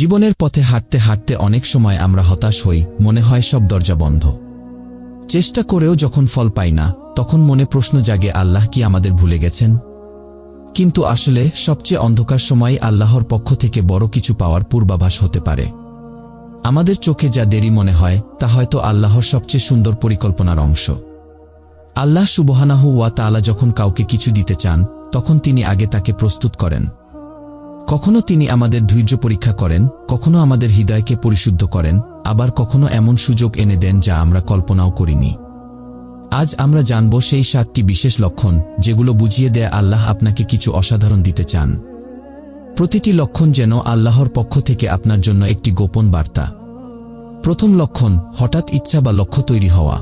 জীবনের পথে হাঁটতে হাঁটতে অনেক সময় আমরা হতাশ হই, মনে হয় সব দরজা বন্ধ। চেষ্টা করেও যখন ফল পাই না, তখন মনে প্রশ্ন জাগে, আল্লাহ কি আমাদের ভুলে গেছেন? কিন্তু আসলে সবচেয়ে অন্ধকার সময় আল্লাহর পক্ষ থেকে বড় কিছু পাওয়ার পূর্বাভাস হতে পারে। আমাদের চোখে যা দেরি মনে হয়, তা হয়তো আল্লাহর সবচেয়ে সুন্দর পরিকল্পনার অংশ। আল্লাহ সুবহানাহু ওয়া তাআলা যখন কাউকে কিছু দিতে চান, তখন তিনি আগে তাকে প্রস্তুত করেন। কখনো তিনি আমাদের ধৈর্য পরীক্ষা করেন, কখনো আমাদের হৃদয়কে পরিশুদ্ধ করেন, আবার কখনো এমন সুযোগ এনে দেন যা আমরা কল্পনাও করিনি। আজ আমরা জানব সেই সাতটি বিশেষ লক্ষণ যেগুলো বুঝিয়ে দেয় আল্লাহ আপনাকে কিছু অসাধারণ দিতে চান। প্রতিটি লক্ষণ যেন আল্লাহর পক্ষ থেকে আপনার জন্য একটি গোপন বার্তা। প্রথম লক্ষণ, হঠাৎ ইচ্ছা বা লক্ষ্য তৈরি হওয়া।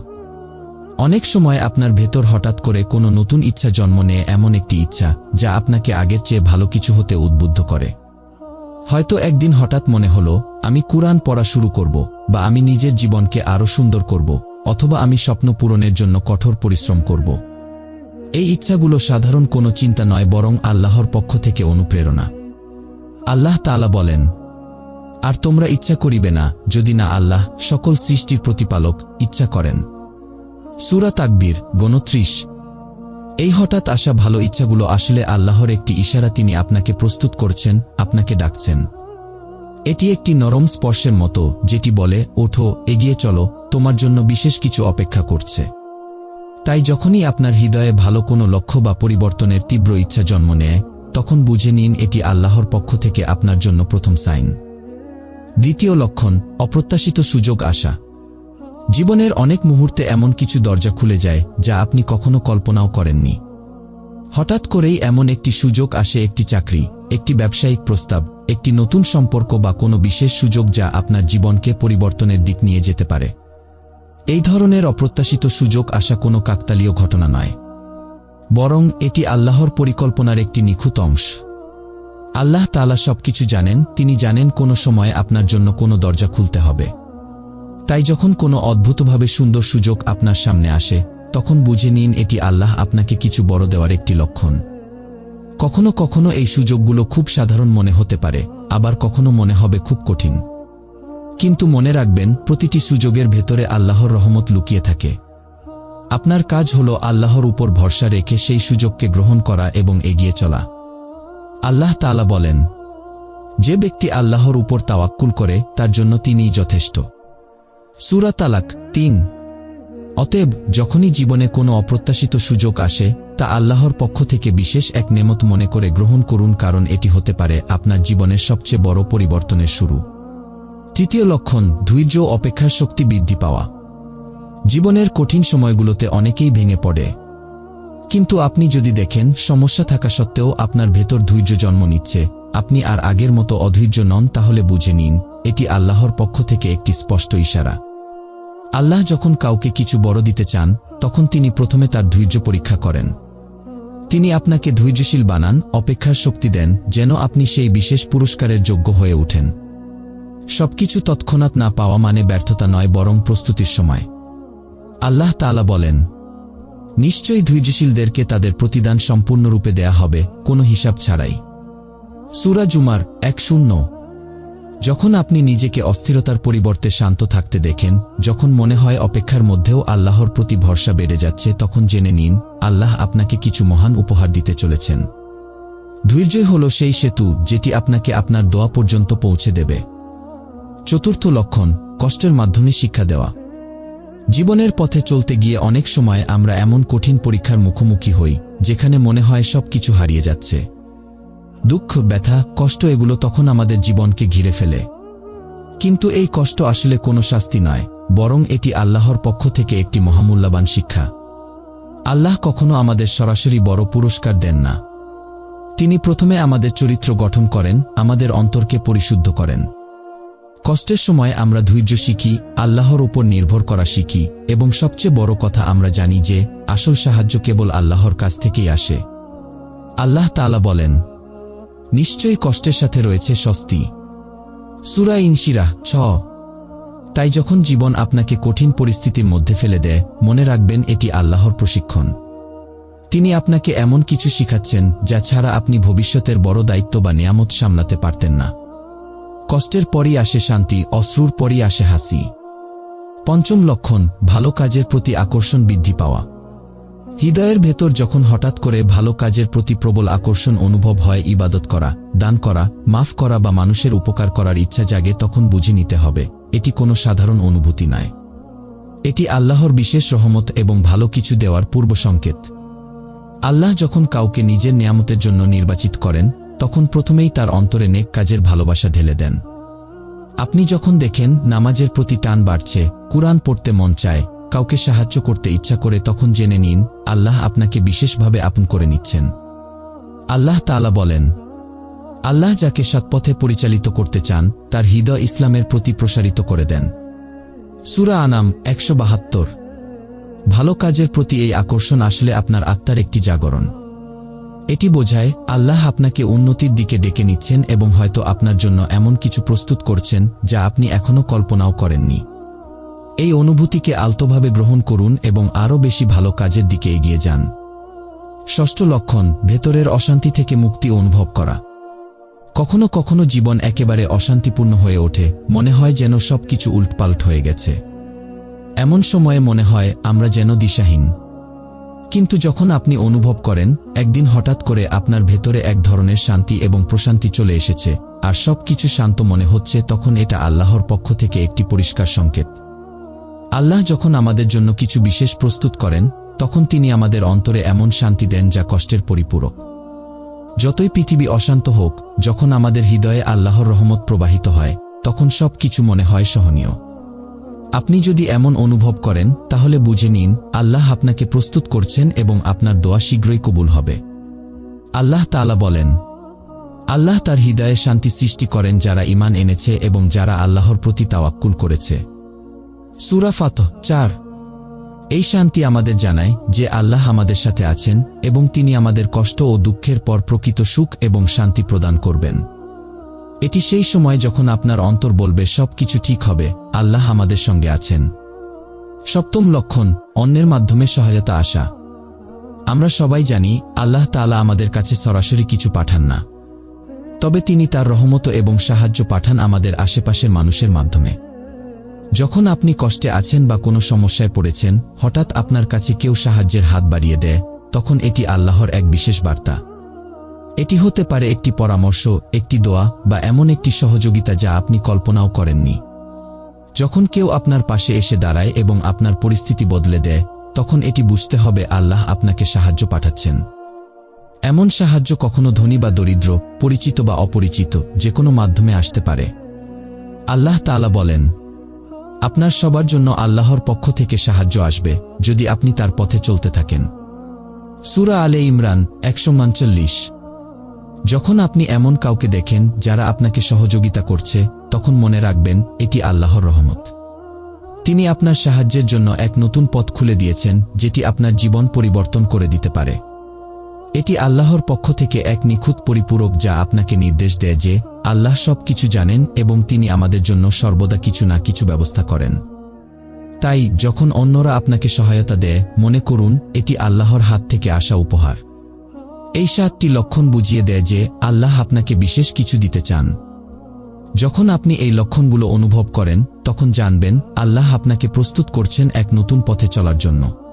অনেক সময় আপনার ভেতর হঠাৎ করে কোনো নতুন ইচ্ছা জন্ম নেয় এমন একটি ইচ্ছা, যা আপনাকে আগের চেয়ে ভালো কিছু হতে উদ্বুদ্ধ করে। হয়তো একদিন হঠাৎ মনে হলো, আমি কুরআন পড়া শুরু করব, বা আমি নিজের জীবনকে আরও সুন্দর করব, অথবা আমি স্বপ্ন পূরণের জন্য কঠোর পরিশ্রম করব। এই ইচ্ছাগুলো সাধারণ কোনো চিন্তা নয়, বরং আল্লাহর পক্ষ থেকে অনুপ্রেরণা। আল্লাহ তালা বলেন, আর তোমরা ইচ্ছা করিবে না, যদি না আল্লাহ সকল সৃষ্টির প্রতিপালক ইচ্ছা করেন। সুরা তাকবীর, গণত্রিশ। এই হঠাৎ আসা ভালো ইচ্ছাগুলো আসলে আল্লাহর একটি ইশারা তিনি আপনাকে প্রস্তুত করছেন, আপনাকে ডাকছেন। এটি একটি নরম স্পর্শের মতো, যেটি বলে, ওঠো, এগিয়ে চলো, তোমার জন্য বিশেষ কিছু অপেক্ষা করছে। তাই যখনই আপনার হৃদয়ে ভালো কোনো লক্ষ্য বা পরিবর্তনের তীব্র ইচ্ছা জন্ম নেয়, তখন বুঝে নিন এটি আল্লাহর পক্ষ থেকে আপনার জন্য প্রথম সাইন। দ্বিতীয় লক্ষণ, অপ্রত্যাশিত সুযোগ আসা। জীবনের অনেক মুহূর্তে এমন কিছু দরজা খুলে যায়, যা আপনি কখনো কল্পনাও করেননি। হঠাৎ করেই এমন একটি সুযোগ আসে একটি চাকরি, একটি ব্যবসায়িক প্রস্তাব, একটি নতুন সম্পর্ক বা কোনো বিশেষ সুযোগ যা আপনার জীবনকে পরিবর্তনের দিক নিয়ে যেতে পারে। এই ধরনের অপ্রত্যাশিত সুযোগ আসা কোনো কাকতালীয় ঘটনা নয়। বরং এটি আল্লাহর পরিকল্পনার একটি নিখুঁত অংশ। আল্লাহ তালা সবকিছু জানেন, তিনি জানেন কোনো সময় আপনার জন্য কোনো দরজা খুলতে হবে। তাই যখন কোনো অদ্ভুতভাবে সুন্দর সুযোগ আপনার সামনে আসে, তখন বুঝে নিন এটি আল্লাহ আপনাকে কিছু বড় দেওয়ার একটি লক্ষণ। কখনো কখনো এই সুযোগগুলো খুব সাধারণ মনে হতে পারে, আবার কখনো মনে হবে খুব কঠিন। কিন্তু মনে রাখবেন, প্রতিটি সুযোগের ভেতরে আল্লাহর রহমত লুকিয়ে থাকে। আপনার কাজ হল আল্লাহর উপর ভরসা রেখে সেই সুযোগকে গ্রহণ করা এবং এগিয়ে চলা। আল্লাহ তালা বলেন, যে ব্যক্তি আল্লাহর উপর তাওয়াক্কুল করে, তার জন্য তিনিই যথেষ্ট। সুরা তালাক, তিন। অতএব যখনই জীবনে কোনো অপ্রত্যাশিত সুযোগ আসে, তা আল্লাহর পক্ষ থেকে বিশেষ এক নেমত মনে করে গ্রহণ করুন, কারণ এটি হতে পারে আপনার জীবনের সবচেয়ে বড় পরিবর্তনের শুরু। তৃতীয় লক্ষণ, ধৈর্য অপেক্ষার শক্তি বৃদ্ধি পাওয়া। জীবনের কঠিন সময়গুলোতে অনেকেই ভেঙে পড়ে। কিন্তু আপনি যদি দেখেন, সমস্যা থাকা সত্ত্বেও আপনার ভেতর ধৈর্য জন্ম নিচ্ছে। আপনি আর আগের মতো অধৈর্য নন, তাহলে বুঝে নিন, এটি আল্লাহর পক্ষ থেকে একটি স্পষ্ট ইশারা। আল্লাহ যখন কাউকে কিছু বড় দিতে চান, তখন তিনি প্রথমে তার ধৈর্য পরীক্ষা করেন। তিনি আপনাকে ধৈর্যশীল বানান, অপেক্ষার শক্তি দেন, যেন আপনি সেই বিশেষ পুরস্কারের যোগ্য হয়ে ওঠেন। সবকিছু তৎক্ষণাৎ না পাওয়া মানে ব্যর্থতা নয়, বরং প্রস্তুতির সময়। আল্লাহ তালা বলেন, নিশ্চয়ই ধৈর্যশীলদেরকে তাদের প্রতিদান সম্পূর্ণরূপে দেয়া হবে, কোনো হিসাব ছাড়াই। সুরা জুমার এক শূন্য। যখন আপনি নিজেকে অস্থিরতার পরিবর্তে শান্ত থাকতে দেখেন, যখন মনে হয় অপেক্ষার মধ্যেও আল্লাহর প্রতি ভরসা বেড়ে যাচ্ছে, তখন জেনে নিন, আল্লাহ আপনাকে কিছু মহান উপহার দিতে চলেছেন। ধৈর্যই হল সেই সেতু যেটি আপনাকে আপনার দোয়া পর্যন্ত পৌঁছে দেবে। চতুর্থ লক্ষণ, কষ্টের মাধ্যমে শিক্ষা দেওয়া। জীবনের পথে চলতে গিয়ে অনেক সময় আমরা এমন কঠিন পরীক্ষার মুখোমুখি হই, যেখানে মনে হয় সব কিছু হারিয়ে যাচ্ছে। দুঃখ, ব্যথা, কষ্ট এগুলো তখন আমাদের জীবনকে ঘিরে ফেলে। কিন্তু এই কষ্ট আসলে কোনো শাস্তি নয়, বরং এটি আল্লাহর পক্ষ থেকে একটি মহামূল্যবান শিক্ষা। আল্লাহ কখনো আমাদের সরাসরি বড় পুরস্কার দেন না। তিনি প্রথমে আমাদের চরিত্র গঠন করেন, আমাদের অন্তরকে পরিশুদ্ধ করেন। কষ্টের সময় আমরা ধৈর্য শিখি, আল্লাহর ওপর নির্ভর করা শিখি, এবং সবচেয়ে বড় কথা আমরা জানি যে, আসল সাহায্য কেবল আল্লাহর কাছ থেকেই আসে। আল্লাহ তালা বলেন নিশ্চয়ই কষ্টের সাথে রয়েছে স্বস্তি। সুরা ইনশিরা, ছ। তাই যখন জীবন আপনাকে কঠিন পরিস্থিতির মধ্যে ফেলে দেয়, মনে রাখবেন এটি আল্লাহর প্রশিক্ষণ। তিনি আপনাকে এমন কিছু শিখাচ্ছেন, যা ছাড়া আপনি ভবিষ্যতের বড় দায়িত্ব বা নিয়ামত সামলাতে পারতেন না। কষ্টের পরই আসে শান্তি, অশ্রুর পরই আসে হাসি। পঞ্চম লক্ষণ, ভালো কাজের প্রতি আকর্ষণ বৃদ্ধি পাওয়া। হৃদয়ের ভেতর যখন হঠাৎ করে ভালো কাজের প্রতি প্রবল আকর্ষণ অনুভব হয় ইবাদত করা, দান করা, মাফ করা বা মানুষের উপকার করার ইচ্ছা জাগে তখন বুঝে নিতে হবে, এটি কোনো সাধারণ অনুভূতি নয়। এটি আল্লাহর বিশেষ রহমত এবং ভালো কিছু দেওয়ার পূর্ব সংকেত। আল্লাহ যখন কাউকে নিজের নিয়ামতের জন্য নির্বাচিত করেন, তখন প্রথমেই তার অন্তরে নেক কাজের ভালোবাসা ঢেলে দেন। আপনি যখন দেখেন, নামাজের প্রতি টান বাড়ছে, কুরআন পড়তে মন চায় কাউকে সাহায্য করতে ইচ্ছা করে তখন জেনে নিন, আল্লাহ আপনাকে বিশেষভাবে আপন করে নিচ্ছেন। আল্লাহ তাআলা বলেন, আল্লাহ যাকে সৎপথে পরিচালিত করতে চান, তার হৃদয় ইসলামের প্রতি প্রসারিত করে দেন। সুরা আনাম একশো বাহাত্তর। ভালো কাজের প্রতি এই আকর্ষণ আসলে আপনার আত্মার একটি জাগরণ। এটি বোঝায়, আল্লাহ আপনাকে উন্নতির দিকে ডেকে নিচ্ছেন এবং হয়তো আপনার জন্য এমন কিছু প্রস্তুত করছেন, যা আপনি এখনও কল্পনাও করেননি। এই অনুভূতিকে আলতোভাবে গ্রহণ করুন এবং আরও বেশি ভালো কাজের দিকে এগিয়ে যান। ষষ্ঠ লক্ষণ, ভেতরের অশান্তি থেকে মুক্তি অনুভব করা। কখনো কখনো জীবন একেবারে অশান্তিপূর্ণ হয়ে ওঠে, মনে হয় যেন সবকিছু উল্টপাল্ট হয়ে গেছে। এমন সময়ে মনে হয়, আমরা যেন দিশাহীন। কিন্তু যখন আপনি অনুভব করেন, একদিন হঠাৎ করে আপনার ভেতরে এক ধরনের শান্তি এবং প্রশান্তি চলে এসেছে, আর সবকিছু শান্ত মনে হচ্ছে, তখন এটা আল্লাহর পক্ষ থেকে একটি পরিষ্কার সংকেত। আল্লাহ যখন আমাদের জন্য কিছু বিশেষ প্রস্তুত করেন, তখন তিনি আমাদের অন্তরে এমন শান্তি দেন যা কষ্টের পরিপূরক। যতই পৃথিবী অশান্ত হোক, যখন আমাদের হৃদয়ে আল্লাহর রহমত প্রবাহিত হয়, তখন সব কিছু মনে হয় সহনীয়। আপনি যদি এমন অনুভব করেন, তাহলে বুঝে নিন, আল্লাহ আপনাকে প্রস্তুত করছেন এবং আপনার দোয়া শীঘ্রই কবুল হবে। আল্লাহ তালা বলেন, আল্লাহ তার হৃদয়ে শান্তি সৃষ্টি করেন যারা ইমান এনেছে এবং যারা আল্লাহর প্রতি তাওয়াক্কুল করেছে। সুরাফাত চার। এই শান্তি আমাদের জানায় যে আল্লাহ আমাদের সাথে আছেন এবং তিনি আমাদের কষ্ট ও দুঃখের পর প্রকৃত সুখ এবং শান্তি প্রদান করবেন। এটি সেই সময় যখন আপনার অন্তর বলবে সব কিছু ঠিক হবে, আল্লাহ আমাদের সঙ্গে আছেন। সপ্তম লক্ষণ, অন্যের মাধ্যমে সহায়তা আসা। আমরা সবাই জানি, আল্লাহ তাআলা আমাদের কাছে সরাসরি কিছু পাঠান না। তবে তিনি তার রহমত এবং সাহায্য পাঠান আমাদের আশেপাশের মানুষের মাধ্যমে। যখন আপনি কষ্টে আছেন বা কোনো সমস্যায় পড়েছেন, হঠাৎ আপনার কাছে কেউ সাহায্যের হাত বাড়িয়ে দেয়, তখন এটি আল্লাহর এক বিশেষ বার্তা। এটি হতে পারে একটি পরামর্শ, একটি দোয়া, বা এমন একটি সহযোগিতা যা আপনি কল্পনাও করেননি। যখন কেউ আপনার পাশে এসে দাঁড়ায় এবং আপনার পরিস্থিতি বদলে দেয়, তখন এটি বুঝতে হবে আল্লাহ আপনাকে সাহায্য পাঠাচ্ছেন। এমন সাহায্য কখনো ধনী বা দরিদ্র, পরিচিত বা অপরিচিত, যে কোনো মাধ্যমে আসতে পারে। আল্লাহ তাআলা বলেন আপনার সবার জন্য আল্লাহর পক্ষ থেকে সাহায্য আসবে, যদি আপনি তার পথে চলতে থাকেন। সুরা আলে ইমরান একশো যখন আপনি এমন কাউকে দেখেন যারা আপনাকে সহযোগিতা করছে, তখন মনে রাখবেন, এটি আল্লাহর রহমত। তিনি আপনার সাহায্যের জন্য এক নতুন পথ খুলে দিয়েছেন, যেটি আপনার জীবন পরিবর্তন করে দিতে পারে। এটি আল্লাহর পক্ষ থেকে এক নিখুঁত পরিপূরক যা আপনাকে নির্দেশ দেয় যে আল্লাহ সব কিছু জানেন এবং তিনি আমাদের জন্য সর্বদা কিছু না কিছু ব্যবস্থা করেন। তাই, যখন অন্যরা আপনাকে সহায়তা দেয়, মনে করুন, এটি আল্লাহর হাত থেকে আসা উপহার। এই সাতটি লক্ষণ বুঝিয়ে দেয় যে আল্লাহ আপনাকে বিশেষ কিছু দিতে চান। যখন আপনি এই লক্ষণগুলো অনুভব করেন, তখন জানবেন, আল্লাহ আপনাকে প্রস্তুত করছেন এক নতুন পথে চলার জন্য।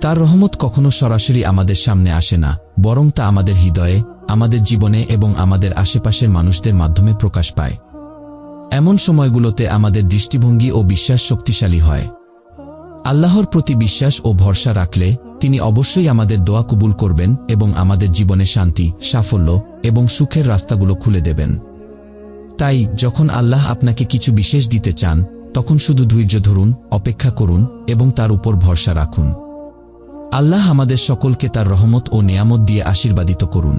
তার রহমত কখনো সরাসরি আমাদের সামনে আসে না, বরং তা আমাদের হৃদয়ে, আমাদের জীবনে এবং আমাদের আশেপাশের মানুষদের মাধ্যমে প্রকাশ পায়। এমন সময়গুলোতে আমাদের দৃষ্টিভঙ্গি ও বিশ্বাস শক্তিশালী হয়। আল্লাহর প্রতি বিশ্বাস ও ভরসা রাখলে তিনি অবশ্যই আমাদের দোয়া কবুল করবেন এবং আমাদের জীবনে শান্তি, সাফল্য এবং সুখের রাস্তাগুলো খুলে দেবেন। তাই, যখন আল্লাহ আপনাকে কিছু বিশেষ দিতে চান, তখন শুধু ধৈর্য ধরুন, অপেক্ষা করুন এবং তার উপর ভরসা রাখুন। আল্লাহ আমাদের সকলকে তার রহমত ও নেয়ামত দিয়ে আশীর্বাদিত করুন।